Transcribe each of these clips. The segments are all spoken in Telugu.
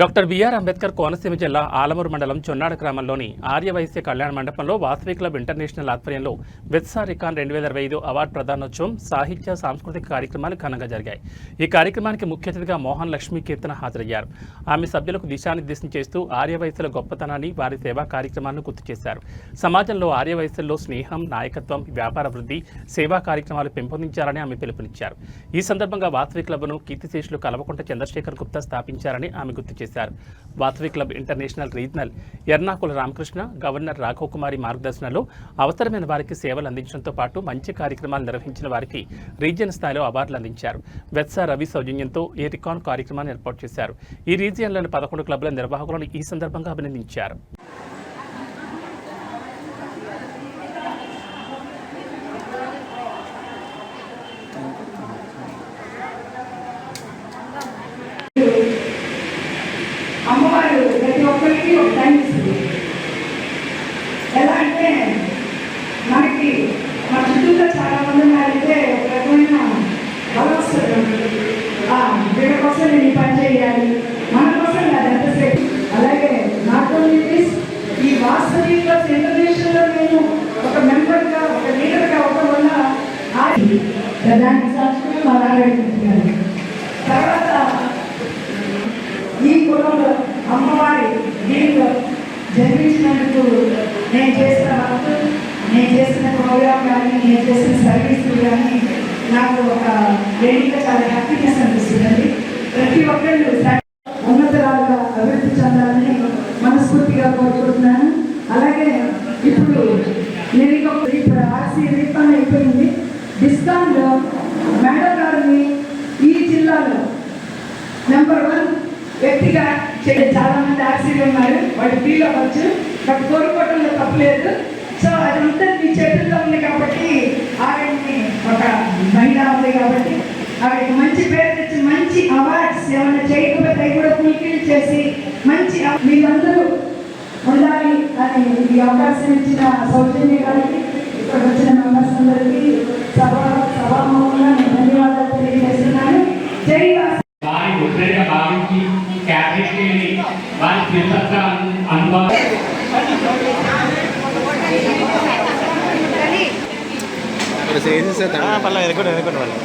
డాక్టర్ బిఆర్ అంబేద్కర్ కోనసీమ జిల్లా ఆలమూరు మండలం చొన్నాడ గ్రామంలోని ఆర్యవైశ్య కళ్యాణ మండపంలో వాసవి క్లబ్ ఇంటర్నేషనల్ ఆధ్వర్యంలో వెత్సా రికాన్ రెండు వేల ఇరవై ఐదు అవార్డు ప్రదానోత్సవం సాహిత్య సాంస్కృతిక కార్యక్రమాలు ఘనంగా జరిగాయి. ఈ కార్యక్రమానికి ముఖ్య అతిథిగా మోహన్ లక్ష్మీ కీర్తన హాజరయ్యారు. ఆమె సభ్యులకు దిశానిర్దేశం చేస్తూ ఆర్యవైశ్యుల గొప్పతనాన్ని వారి సేవా కార్యక్రమాలను గుర్తు చేశారు. సమాజంలో ఆర్యవైశ్యుల్లో స్నేహం నాయకత్వం వ్యాపార వృద్ధి సేవా కార్యక్రమాలు పెంపొందించాలని ఆమె పిలుపునిచ్చారు. ఈ సందర్భంగా వాసవి క్లబ్ను కీర్తిశేషులు కలవకుంట చంద్రశేఖర్ గుప్తా స్థాపించారని ఆమె గుర్తు చేశారు. Vasavi club international regional Ernakula Ramakrishna governor Raghav Kumari మార్గదర్శనంలో అవసరమైన వారికి సేవలు అందించడంతో పాటు మంచి కార్యక్రమాలు నిర్వహించిన వారికి రీజియన్ స్థాయిలో అవార్డులు అందించారు. వెత్స రవి సౌజన్యంతో ఈ రికాన్ కార్యక్రమాన్ని ఏర్పాటు చేశారు. ఈ రీజియన్లోని పదకొండు క్లబ్ల నిర్వాహకులను ఈ సందర్భంగా అభినందించారు అమ్మవారు ప్రతి ఒక్కరికి ఒక టైం ఇస్తుంది ఎలా అంటే మనకి మన చుట్టూతో చాలా మంది ఉన్నారంటే ఒక రకమైన బలం వస్తుంది ఆ, వీళ్ళ కోసం నేను పనిచేయాలి. మన కోసం కాదు ఎంతసేపు? అలాగే నాట్ ఓన్లీ దిస్ ఈ వాస్తవి ప్లస్ ఇంటర్నేషనల్లో నేను ఒక మెంబర్గా ఒక లీడర్గా ఒక వల్ల ఆ- దానికి సంస్కృతి మా తర్వాత ఈ కులంలో అమ్మవారి దీనిలో జన్మించినందుకు నేను చేసిన వర్క్ నేను చేసిన ప్రోగ్రామ్ కానీ నేను చేసిన సర్వీసులు కానీ నాకు ఒక వేదిక చాలా హ్యాపీనెస్ అనిపిస్తుందండి. ప్రతి ఒక్కళ్ళు ఉన్నతరాలుగా అభివృద్ధి చెందాలని మనస్ఫూర్తిగా కోరుకుంటున్నాను. అలాగే ఇప్పుడు నేను ఇంకొక ఇప్పుడు ఆర్సీ రీఫండ్ అయిపోయింది. డిస్కాన్లో మేడం గారిని ఈ జిల్లాలో నెంబర్ వన్ వ్యక్తిగా చే- చాలా మంది ఆర్సీలు ఉన్నారు. వాటి ఫీల్ అవ్వచ్చు. బట్ కోరుకోవడంలో తప్పలేదు. సో అదంతా మీ చేతుల్లో ఉంది కాబట్టి ఆయన్ని ఒక మహిళ ఉంది కాబట్టి ఆవిడకి మంచి పేరు తెచ్చి మంచి అవార్డ్స్ ఏమైనా చేయకపోతే కూడా ఫుల్ఫిల్ చేసి మంచి మీరందరూ ఉండాలి అని ఈ అవకాశం ఇచ్చిన సౌజన్య గారికి ఇక్కడ వచ్చిన మెంబర్స్ అందరికీ సభా సభాముఖంగా నేను ధన్యవాదాలు తెలియజేస్తున్నాను. జై వాసు వారి ముద్రగా భావించి క్యాబినెట్ని వారి కృతజ్ఞత అనుభవం. పర్లేదు ఎదుగుండి ఎదుగుండి వాళ్ళు.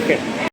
Oke. Okay.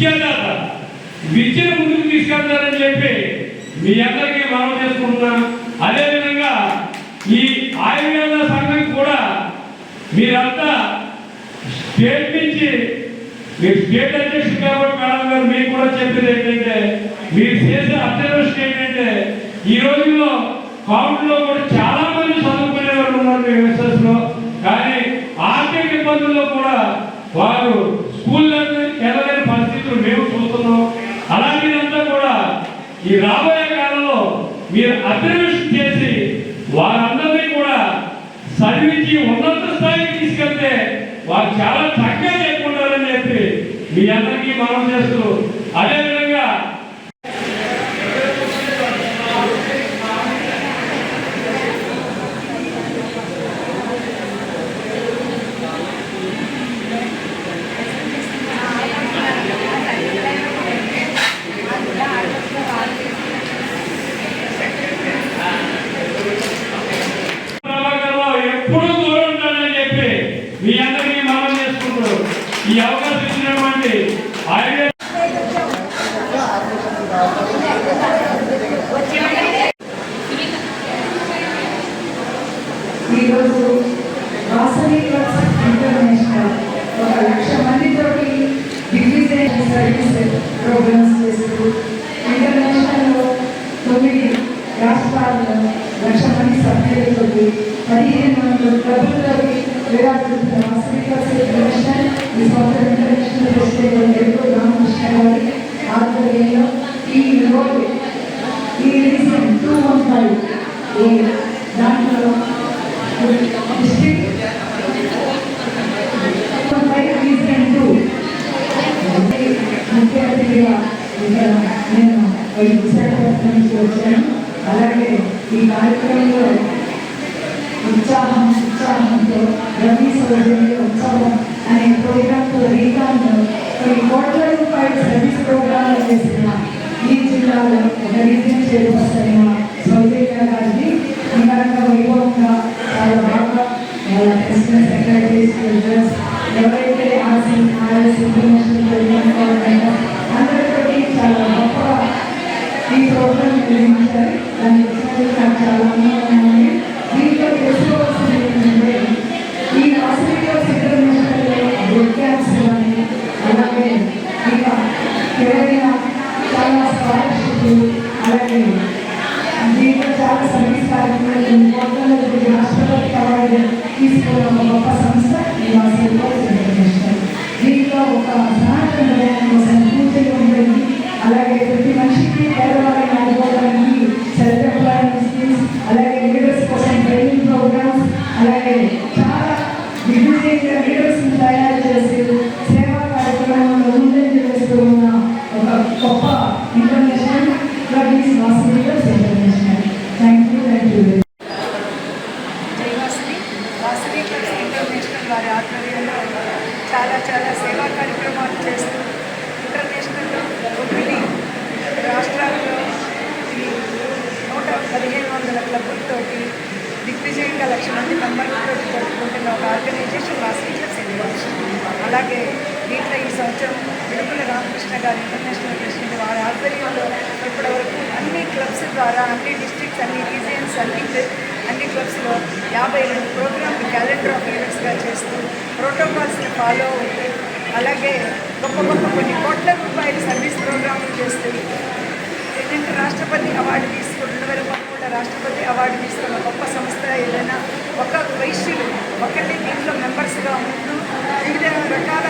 విద్యాదాత విద్యను ముందుకు తీసుకెళ్తారని చెప్పి మీ అందరికీ మనం చేసుకుంటున్నా. అదేవిధంగా ఈ ఆయుర్వేద సంఘం కూడా మీరంతా స్టేట్ నుంచి మీరు స్టేట్ అధ్యక్షుడు కాబట్టి మేడం గారు మీకు కూడా చెప్పేది ఏంటంటే మీరు చేసే అబ్జర్వేషన్ ఏంటంటే ఈ రోజుల్లో కౌంట్లో కూడా చాలా మంది చదువుకునే వాళ్ళు ఉన్నారు ఎంఎస్ఎస్లో కానీ ఆర్థిక ఇబ్బందుల్లో కూడా వారు రాబోయే కాలంలో మీరు అభివృద్ధి చేసి వారందరినీ కూడా చదివించి ఉన్నత స్థాయికి తీసుకెళ్తే వారు చాలా చక్కగా చెప్పుకుంటారని చెప్పి మీ అందరికీ మనం చేస్తూ అదేవిధంగా ప్రభాకర్రావు ఎప్పుడూ దూరం ఉంటాడని చెప్పి మీ అందరికీ మనం చేసుకుంటూ ఈ అవకాశం ఇచ్చినటువంటి ఆయన ఈరోజు వాసవి ఇంటర్నేషనల్ ఒక లక్ష మందితోటి డిగ్రీ సర్వీస్ ప్రోగ్రామ్స్ చేస్తూ ఇంటర్నేషనల్లో తొమ్మిది రాష్ట్రాల్లో లక్ష మంది సభ్యులతో పదిహేను వందల ప్రభుత్వ విరాజిల్లుతున్న వాసవి క్లబ్స్ ఇంటర్నేషనల్ ఈ సంవత్సరం ఇంటర్నేషనల్ ప్రెసిడెంట్ ఎరుపు రామకృష్ణ గారి ఆధ్వర్యంలో ఈ రోజు ఈ రీజన్ టూ వన్ ఫైవ్ ఈ దాంట్లో డిస్ట్రిక్ట్ ఫైవ్ రీజన్ టూ ముఖ్య అతిథిగా ఇక్కడ నేను ఈ విశాఖపట్నం నుంచి వచ్చాను అలాగే ఈ కార్యక్రమంలో ఉత్సాహం ఉత్సాహంతో రవి సౌజన్య ఉత్సవం అనే ప్రోగ్రాంతో రీతాంలో కొన్ని కోట్ల రూపాయల సర్వీస్ ప్రోగ్రాంలు చేసిన ఈ జిల్లాలో ఒక రీజన్ చేరువస్తున్న సౌజన్య గారిని నిదానంగా వైభవంగా చాలా బాగా వాళ్ళ ప్రెసిడెంట్ సెక్రటరీస్ ట్రెజరర్స్ ఎవరైతే ఆర్సీ ఆర్ఎస్ ఇంటర్నేషనల్ ప్రెసిడెంట్ అందరితో చాలా గొప్పగా ఈ ప్రోగ్రాం నిర్వహించారు. దాన్ని వచ్చినందుకు నాకు చాలా ఆనందంగా ఉంది. దీంట్లో తెలుసుకోవాల్సింది పదిహేను వందల క్లబ్బులతోటి దిగ్విజయంగా లక్ష మంది మెంబర్లతో జరుపుకుంటున్న ఒక ఆర్గనైజేషన్ వాసవి అలాగే దీంట్లో ఈ సంవత్సరం విడుపుల రామకృష్ణ గారు ఇంటర్నేషనల్ ప్రెసిడెంట్ వారి ఆధ్వర్యంలో ఇప్పటివరకు అన్ని క్లబ్స్ ద్వారా అన్ని డిస్ట్రిక్ట్స్ అన్ని రీజియన్స్ అన్ని అన్ని క్లబ్స్లో యాభై రెండు ప్రోగ్రామ్ క్యాలెండర్ ఆఫ్ ఈవెంట్స్గా చేస్తూ ప్రోటోకాల్స్ని ఫాలో అవుతూ అలాగే గొప్ప గొప్ప కొన్ని కోట్ల రూపాయల సర్వీస్ ప్రోగ్రాములు చేస్తూ ఏంటంటే రాష్ట్రపతి అవార్డు తీసుకుని రెండు వేల రాష్ట్రపతి అవార్డు తీసుకున్న గొప్ప సంస్థ ఏదైనా ఒక వైశ్యులు ఒకళ్ళే దీంట్లో మెంబర్స్గా ఉంటూ వివిధ రకాల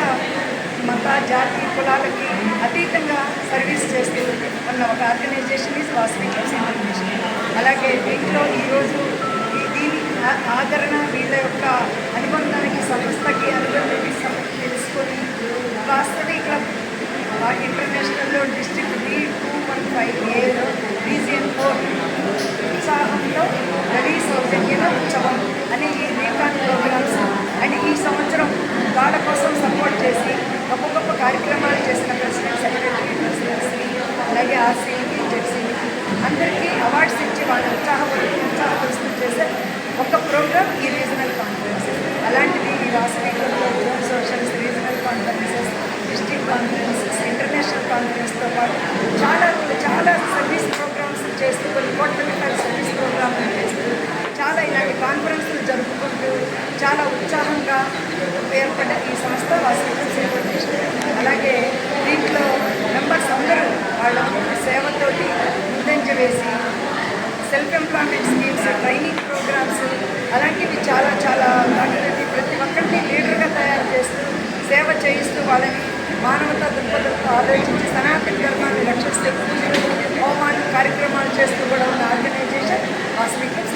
మత జాతి కులాలకి అతీతంగా సర్వీస్ చేస్తూ ఉన్న ఒక ఆర్గనైజేషన్ ఈజ్ వాసవి క్లబ్స్ అలాగే దీంట్లో ఈరోజు ఈ దీని ఆ- ఆదరణ వీళ్ళ యొక్క అనుబంధానికి సంస్థకి అనుబంధానికి సం- తెలుసుకొని వాస్తవి క్లబ్ ఆ ఇంటర్నేషనల్లో district B two one five ఏలో రీజియన్ ఫోర్ ఉత్సాహంలో రవి సౌజన్యన ఉత్సవం అనే ఈ రీకాన్ ప్రోగ్రామ్స్ అండ్ ఈ సంవత్సరం వాళ్ళ కోసం సపోర్ట్ చేసి గొప్ప గొప్ప కార్యక్రమాలు చేసిన ప్రెసిడెంట్ సెక్రటరీ ప్రెసిడెన్సీ అలాగే ఎంప్లాయ్మెంట్ స్కీమ్స్ ట్రైనింగ్ ప్రోగ్రామ్స్ అలాంటివి చాలా చాలా వాటిని ప్రతి ఒక్కరిని లీడర్గా తయారు చేస్తూ సేవ చేయిస్తూ వాళ్ళని మానవతా దృక్పథంతో ఆలోచించి సనాతన ధర్మాన్ని రక్షిస్తే హోమాలు కార్యక్రమాలు చేస్తూ కూడా ఉన్న ఆర్గనైజేషన్ ఆ స్పీకర్స్